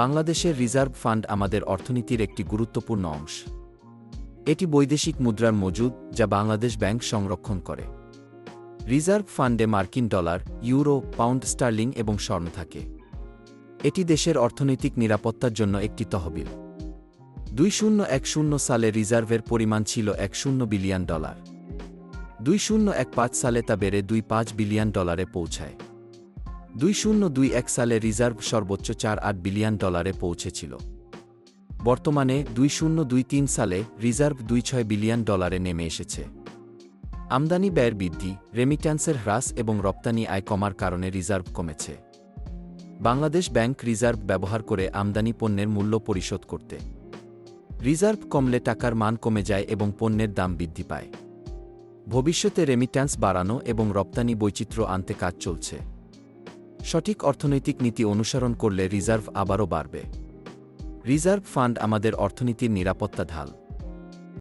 বাংলাদেশের reserve fund আমাদের অর্থনীতির একটি গুরুত্বপূর্ণ অংশ। এটি বৈদেশিক মুদ্রার মজুদ যা বাংলাদেশ ব্যাংক সংরক্ষণ করে। রিজার্ভ ফান্ডে মার্কিন ডলার, ইউরো, পাউন্ড স্টার্লিং এবং স্বর্ণ থাকে। এটি দেশের অর্থনৈতিক নিরাপত্তার জন্য একটি তহবিল। দুই শূন্য এক শূন্য সালে রিজার্ভের পরিমাণ ছিল এক শূন্য বিলিয়ন ডলার। দুই শূন্য এক পাঁচ সালে তা বেড়ে দুই পাঁচ বিলিয়ন ডলারে পৌঁছায়। দুই শূন্য দুই এক সালে রিজার্ভ সর্বোচ্চ চার আট বিলিয়ন ডলারে পৌঁছেছিল। বর্তমানে দুই শূন্য দুই তিন সালে রিজার্ভ দুই ছয় বিলিয়ন ডলারে নেমে এসেছে। আমদানি ব্যয়ের বৃদ্ধি রেমিট্যান্সের হ্রাস এবং রপ্তানি আয় কমার কারণে রিজার্ভ কমেছে। বাংলাদেশ ব্যাংক রিজার্ভ ব্যবহার করে আমদানি পণ্যের মূল্য পরিশোধ করতে। রিজার্ভ কমলে টাকার মান কমে যায় এবং পণ্যের দাম বৃদ্ধি পায়। ভবিষ্যতে রেমিট্যান্স বাড়ানো এবং রপ্তানি বৈচিত্র্য আনতে কাজ চলছে। সঠিক অর্থনৈতিক নীতি অনুসরণ করলে রিজার্ভ আবারও বাড়বে। রিজার্ভ ফান্ড আমাদের অর্থনীতির নিরাপত্তা ঢাল।